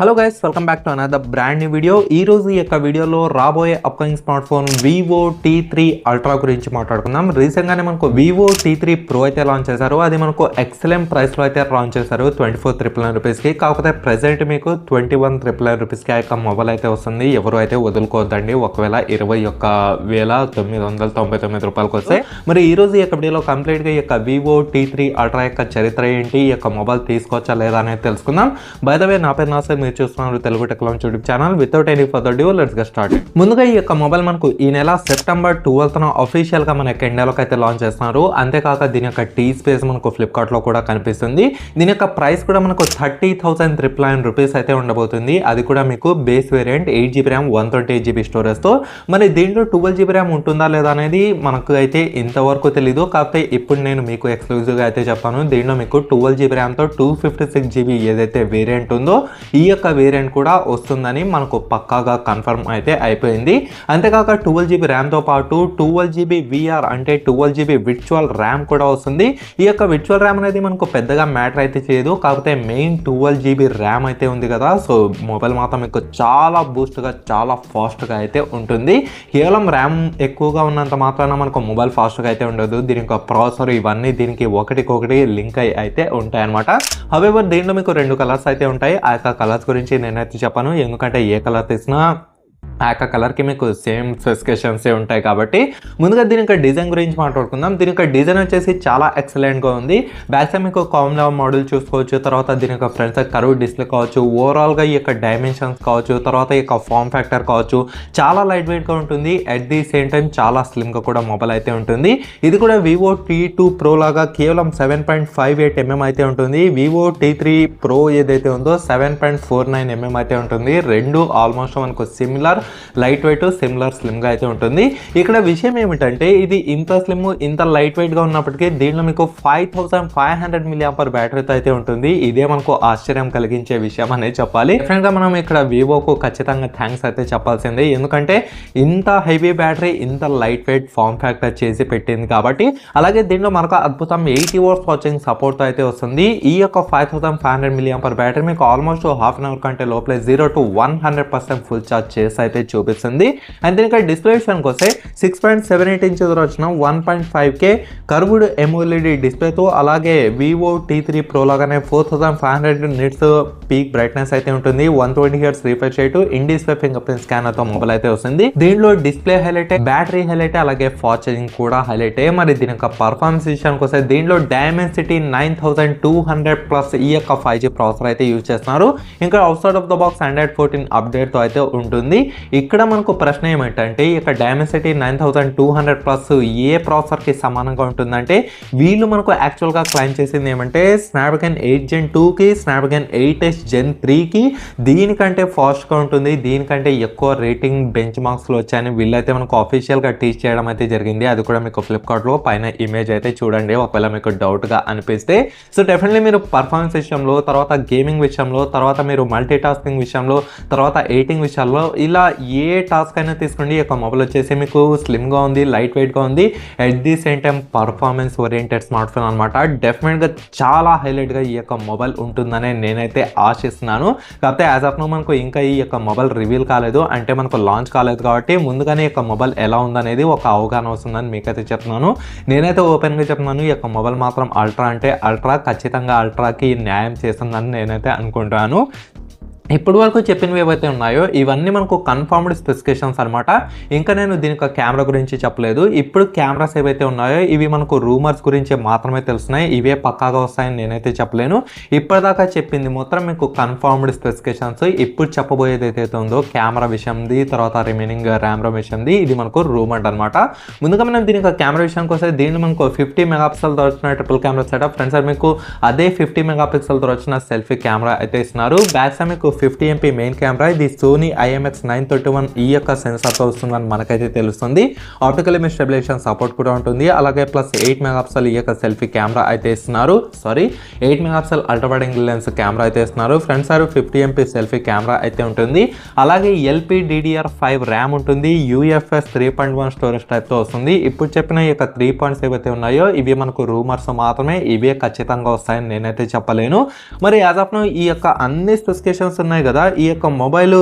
Hello guys welcome back to another brand new video ఈ రోజు ఈ యొక్క వీడియోలో రాబోయే upcoming smartphone Vivo T three ultra గురించి మాట్లాడుకుందాం. రీసెంట్గానే మనకు వివో టీ త్రీ ప్రో అయితే లాంచ్ చేశారు. అది మనకు ఎక్సలెంట్ ప్రైస్లో అయితే లాంచ్ చేశారు. ట్వంటీ ఫోర్ త్రిపుల్ నైన్ రూపీస్కి కాకపోతే ప్రెసెంట్ మీకు ట్వంటీ వన్ త్రిపుల్ నైన్ రూపీస్కి ఆ యొక్క మొబైల్ అయితే వస్తుంది. ఎవరు అయితే వదులుకోవద్దండి ఒకవేళ ఇరవై ఒక్క వేల తొమ్మిది వందల తొంభై తొమ్మిది రూపాయలకు వస్తే. మరి ఈ రోజు ఈ యొక్క వీడియోలో కంప్లీట్గా ఈ యొక్క వివో టీ త్రీ అల్ట్రా యొక్క చరిత్ర ఏంటి ఈ యొక్క మొబైల్ తీసుకోవచ్చా లేదా అనేది తెలుసుకుందాం. బై ద వే నా పేరు నాసర్ మీరు చూస్తున్నారు Telugu technology YouTube channel without any further due let's get start ముందుగా ఈ యొక్క మొబైల్ మనకు ఈ నెల సెప్టెంబర్ ట్వెల్త్ అఫీషియల్గా మన యొక్క ఇండియాలోకి అయితే లాంచ్ చేస్తున్నారు. అంతేకాక దీని యొక్క టీ స్పేస్ మనకు ఫ్లిప్కార్ట్లో కూడా కనిపిస్తుంది. దీని యొక్క ప్రైస్ కూడా మనకు thirty thousand triple nine rupees అయితే ఉండబోతుంది. అది కూడా మీకు base variant eight GB RAM one twenty eight GB స్టోరేజ్తో. మరి దీంట్లో ట్వెల్వ్ జీబీ ర్యామ్ ఉంటుందా లేదా అనేది మనకు అయితే ఇంతవరకు తెలీదు. కాకపోతే ఇప్పుడు నేను మీకు ఎక్స్క్లూజివ్గా అయితే చెప్పాను. దీంట్లో మీకు ట్వెల్వ్ జీబీ ర్యామ్తో టూ ఫిఫ్టీ సిక్స్ జీబీ ఏదైతే వేరియంట్ ఉందో ఈ యొక్క వేరియంట్ కూడా వస్తుందని మనకు పక్కాగా కన్ఫర్మ్ అయితే అయిపోయింది. అంతేకాక ట్వెల్వ్ జీబీ ర్యామ్తో పాటు ట్వెల్వ్ జీబీ విఆర్ అంటే ట్వెల్వ్ జీబీ విర్చువల్ ర్యామ్ కూడా వస్తుంది. ఈ యొక్క విర్చువల్ ర్యామ్ అనేది మనకు పెద్దగా మ్యాటర్ అయితే చేయదు. కాకపోతే మెయిన్ ట్వెల్వ్ జీబీ ర్యామ్ అయితే ఉంది కదా. సో మొబైల్ మాత్రం మీకు చాలా బూస్ట్గా చాలా ఫాస్ట్గా అయితే ఉంటుంది. కేవలం ర్యామ్ ఎక్కువగా ఉన్నంత మాత్రాన మనకు మొబైల్ ఫాస్ట్గా అయితే ఉండదు. దీని యొక్క ప్రాసెసర్ ఇవన్నీ దీనికి ఒకటికొకటి లింక్ అయి అయితే ఉంటాయి అనమాట హవెవర్ దీంట్లో మీకు రెండు కలర్స్ అయితే ఉంటాయి. ఆ యొక్క కలర్స్ గురించి నేనైతే చెప్పాను. ఎందుకంటే ఏ కలర్ తీసినా ఆ యొక్క కలర్కి మీకు సేమ్ స్పెసిఫికేషన్సే ఉంటాయి కాబట్టి ముందుగా దీని యొక్క డిజైన్ గురించి మాట్లాడుకుందాం. దీని యొక్క డిజైన్ వచ్చేసి చాలా ఎక్సలెంట్గా ఉంది. బ్యాక్ సైడ్ మీకు కామన్ మోడల్ చూసుకోవచ్చు. తర్వాత దీని యొక్క ఫ్రంట్ సైడ్ కరువు డిస్ప్లే కావచ్చు. ఓవరాల్గా ఈ యొక్క డైమెన్షన్స్ కావచ్చు. తర్వాత ఈ యొక్క ఫామ్ ఫ్యాక్టర్ కావచ్చు. చాలా లైట్ వెయిట్గా ఉంటుంది. అట్ ది సేమ్ టైం చాలా స్లిమ్గా కూడా మొబైల్ అయితే ఉంటుంది. ఇది కూడా వివో టీ టూ ప్రో లాగా కేవలం seven point five eight MM అయితే ఉంటుంది. వివో టీ త్రీ ప్రో ఏదైతే ఉందో seven point four nine MM అయితే ఉంటుంది. రెండు ఆల్మోస్ట్ మనకు సిమిలర్ లైట్ వెయిట్ సిమిలర్ స్లిమ్గా అయితే ఉంటుంది. ఇక్కడ విషయం ఏమిటంటే ఇది ఇంత స్లిమ్ ఇంత లైట్ వెయిట్గా ఉన్నప్పటికీ దీంట్లో మీకు five thousand five hundred milli బ్యాటరీతో అయితే ఉంటుంది. ఇదే మనకు ఆశ్చర్యం కలిగించే విషయం అనేది చెప్పాలి. డిఫరెంట్గా మనం ఇక్కడ వివోకు ఖచ్చితంగా థ్యాంక్స్ అయితే చెప్పాల్సిందే. ఎందుకంటే ఇంత హెవీ బ్యాటరీ ఇంత లైట్ వెయిట్ ఫామ్ ఫ్యాక్టర్ చేసి పెట్టింది కాబట్టి అలాగే దీంట్లో మనకు అద్భుతం ఎయిటీ వర్స్ వాచింగ్ సపోర్ట్ అయితే వస్తుంది. ఈ యొక్క five thousand five hundred milliamp per battery మీకు ఆల్మోస్ట్ హాఫ్ అన్ అవర్ కంటే లోపలే zero to one hundred percent full charge చేసి అయితే చూపిస్తుంది. అండ్ దీనికి డిస్ప్లే విషయానికి వస్తే six point seven eight inches వచ్చిన one point five K curved AMOLED డిస్ప్లేతో అలాగే వివో టీ త్రీ ప్రో లాగానే four thousand five hundred nits peak brightness అయితే ఉంటుంది. One twenty hertz refresh rate in display fingerprint స్కానర్తో mobile అయితే వస్తుంది. దీంట్లో display highlight battery highlight అలాగే fast charging కూడా highlight మరి దీని యొక్క పర్ఫార్మెన్స్ విషయానికి వస్తే దీంట్లో Dimensity nine thousand two hundred plus ఈ యొక్క ఫైవ్ జీ ప్రాసెసర్ అయితే యూజ్ చేస్తున్నారు. ఇంకా outside of the box hundred fourteen అప్డేట్తో అయితే ఉంటుంది. ఇక్కడ మనకు ప్రశ్న ఏమిటంటే ఈ Dimensity nine thousand two hundred plus ఏ ప్రాసెసర్కి సమానంగా ఉంటుందంటే వీళ్ళు మనకు యాక్చువల్గా క్లైమ్ చేసింది ఏమంటే స్నాప్డ్రాగన్ ఎయిట్ జెన్ టూకి స్నాప్డ్రాగన్ ఎయిట్ ఎస్ జెన్ త్రీకి దీనికంటే ఫాస్ట్గా ఉంటుంది దీనికంటే ఎక్కువ రేటింగ్ బెంచ్ మార్క్స్లో వచ్చాయని వీళ్ళైతే మనకు ఆఫీషియల్గా టీచ్ చేయడం అయితే జరిగింది. అది కూడా మీకు ఫ్లిప్కార్ట్లో పైన ఇమేజ్ అయితే చూడండి. ఒకవేళ మీకు డౌట్గా అనిపిస్తే సో డెఫినెట్లీ మీరు పర్ఫార్మెన్స్ విషయంలో తర్వాత గేమింగ్ విషయంలో తర్వాత మీరు మల్టీ టాస్కింగ్ విషయంలో తర్వాత ఎయిటింగ్ విషయాల్లో ఇలా ఏ టాస్క్ అయినా తీసుకోండి. ఈ యొక్క మొబైల్ వచ్చేసి మీకు స్లిమ్గా ఉంది లైట్ వెయిట్గా ఉంది. At the same time performance oriented smartphone అనమాట డెఫినెట్గా చాలా హైలైట్గా ఈ యొక్క మొబైల్ ఉంటుందనే నేనైతే ఆశిస్తున్నాను. కాకపోతే యాజ్ ఆఫ్ నో మనకు ఇంకా ఈ యొక్క మొబైల్ రివీల్ కాలేదు. అంటే మనకు లాంచ్ కాలేదు కాబట్టి ముందుగానే ఈ యొక్క మొబైల్ ఎలా ఉందనేది ఒక అవగాహన వస్తుందని మీకైతే చెప్తున్నాను. నేనైతే ఓపెన్గా చెప్తున్నాను ఈ యొక్క మొబైల్ మాత్రం అల్ట్రా అంటే అల్ట్రా ఖచ్చితంగా అల్ట్రాకి న్యాయం చేస్తుందని నేనైతే అనుకుంటున్నాను ఇప్పటి వరకు చెప్పినవి ఏవైతే ఉన్నాయో ఇవన్నీ మనకు కన్ఫర్మ్డ్ స్పెసిఫికేషన్స్ అనమాట ఇంకా నేను దీని యొక్క కెమెరా గురించి చెప్పలేదు. ఇప్పుడు కెమెరాస్ ఏవైతే ఉన్నాయో ఇవి మనకు రూమర్స్ గురించి మాత్రమే తెలుస్తున్నాయి. ఇవే పక్కాగా వస్తాయని నేనైతే చెప్పలేను. ఇప్పటిదాకా చెప్పింది మాత్రం మీకు కన్ఫర్మ్డ్ స్పెసిఫికేషన్స్ ఇప్పుడు చెప్పబోయేది ఏదైతే ఉందో కెమెరా విషయంది తర్వాత రిమైనింగ్ ర్యామ్ రోమ్ విషయంది ఇది మనకు రూమర్ అనమాట ముందుగా మనం దీని యొక్క కెమెరా విషయానికి వస్తే దీన్ని మనకు ఫిఫ్టీ మెగాపిక్సెల్తో వచ్చిన ట్రిపుల్ కెమెరా సెటప్ ఫ్రెండ్స్ మీకు అదే ఫిఫ్టీ మెగాపిక్సెల్తో వచ్చిన సెల్ఫీ కెమెరా అయితే ఇస్తున్నారు. బ్యాక్ సైడ్ మీకు ఫిఫ్టీ ఎంపీ మెయిన్ కెమెరా ఇది Sony IMX nine thirty one ఈ యొక్క సెన్సార్తో వస్తుందని మనకైతే తెలుస్తుంది. ఆప్టికల్ ఇమేజ్ స్టెబిలేషన్ సపోర్ట్ కూడా ఉంటుంది. అలాగే ప్లస్ ఎయిట్ మెగాపిక్సెల్ ఈ యొక్క సెల్ఫీ కెమెరా అయితే ఇస్తున్నారు. సారీ ఎయిట్ మెగాపిక్సెల్ అల్ట్రావైడింగ్ లెన్స్ కెమెరా అయితే ఇస్తున్నారు. Front side fifty MP selfie camera అయితే ఉంటుంది. అలాగే ఎల్పీ డిడిఆర్ ఫైవ్ ర్యామ్ ఉంటుంది. UFS three point one storage టైప్తో వస్తుంది. ఇప్పుడు చెప్పిన ఈ యొక్క త్రీ పాయింట్స్ ఏవైతే ఉన్నాయో ఇవి మనకు రూమర్స్ మాత్రమే. ఇవే ఖచ్చితంగా వస్తాయని నేనైతే చెప్పలేను. మరి యాజ్ ఆఫ్ ఈ యొక్క అన్ని స్పెసిఫికేషన్స్ ఉన్నాయి కదా ఈ యొక్క మొబైల్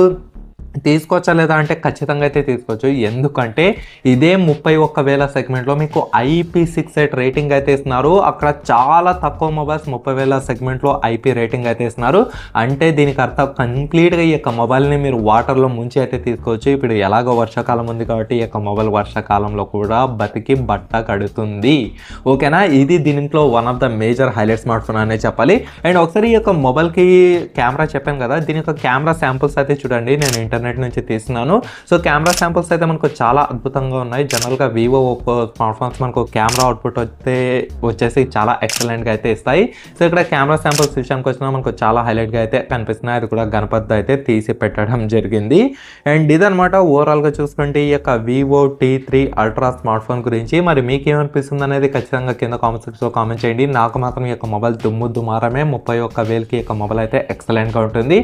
తీసుకోవచ్చా లేదా అంటే ఖచ్చితంగా అయితే తీసుకోవచ్చు. ఎందుకంటే ఇదే ముప్పై ఒక్క వేల సెగ్మెంట్లో మీకు ఐపీ సిక్స్ ఎయిట్ రేటింగ్ అయితే ఇస్తున్నారు. అక్కడ చాలా తక్కువ మొబైల్స్ ముప్పై వేల సెగ్మెంట్లో ఐపీ రేటింగ్ అయితే ఇస్తున్నారు. అంటే దీనికి అర్థం కంప్లీట్గా ఈ యొక్క మొబైల్ని మీరు వాటర్లో ముంచి అయితే తీసుకోవచ్చు. ఇప్పుడు ఎలాగో వర్షాకాలం ఉంది కాబట్టి ఈ యొక్క మొబైల్ వర్షాకాలంలో కూడా బతికి బట్ట కడుతుంది. ఓకేనా? ఇది దీంట్లో one of the major highlight smartphone అనే చెప్పాలి. అండ్ ఒకసారి ఈ యొక్క మొబైల్కి కెమెరా చెప్పాను కదా దీని యొక్క కెమెరా శాంపుల్స్ అయితే చూడండి. నేను ఇంటర్నెట్ నుంచి తీస్తున్నాను. సో కెమెరా శాంపుల్స్ అయితే మనకు చాలా అద్భుతంగా ఉన్నాయి. జనరల్గా వివో ఒప్పో స్మార్ట్ ఫోన్స్ మనకు కెమెరా అవుట్పుట్ అయితే వచ్చేసి చాలా ఎక్సలెంట్గా అయితే ఇస్తాయి. సో ఇక్కడ కెమెరా శాంపుల్స్ విషయానికి వచ్చినా మనకు చాలా హైలైట్గా అయితే కనిపిస్తున్నాయి. అది కూడా గణపతి అయితే తీసి పెట్టడం జరిగింది. అండ్ ఇదనమాట ఓవరాల్గా చూసుకుంటే ఈ యొక్క Vivo T three ultra smartphone గురించి. మరి మీకు ఏమనిపిస్తుంది అనేది ఖచ్చితంగా కింద కామెంట్ సెక్షన్లో కామెంట్ చేయండి. నాకు మాత్రం ఈ యొక్క మొబైల్ దుమ్ము దుమారమే. ముప్పై ఒక్క వేలకి యొక్క మొబైల్ అయితే ఎక్సలెంట్గా ఉంటుంది.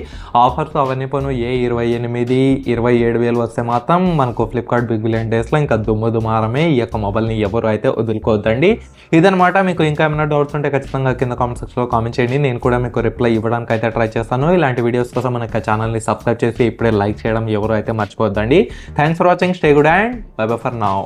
ఆఫర్స్ అవన్నీ పోను ఏ ఇరవై ఎనిమిది ఇరవై ఏడు వేలు వస్తే మాత్రం మనకు ఫ్లిప్కార్ట్ బిగ్ బిలియన్ డేస్లో ఇంకా దుమ్ము దుమారమే ఈ యొక్క మొబైల్ని ఎవరు అయితే వదులుకోవద్దండి. ఇదనమాట మీకు ఇంకా ఏమైనా డౌట్స్ ఉంటే ఖచ్చితంగా కింద కామెంట్ సెక్షన్లో కామెంట్ చేయండి. నేను కూడా మీకు రిప్లై ఇవ్వడానికి అయితే ట్రై చేస్తాను. ఇలాంటి వీడియోస్ కోసం మన ఛానల్ని సబ్స్క్రైబ్ చేసి ఇప్పుడే లైక్ చేయడం ఎవరు అయితే మర్చిపోద్దండి thanks for watching stay good and bye bye for now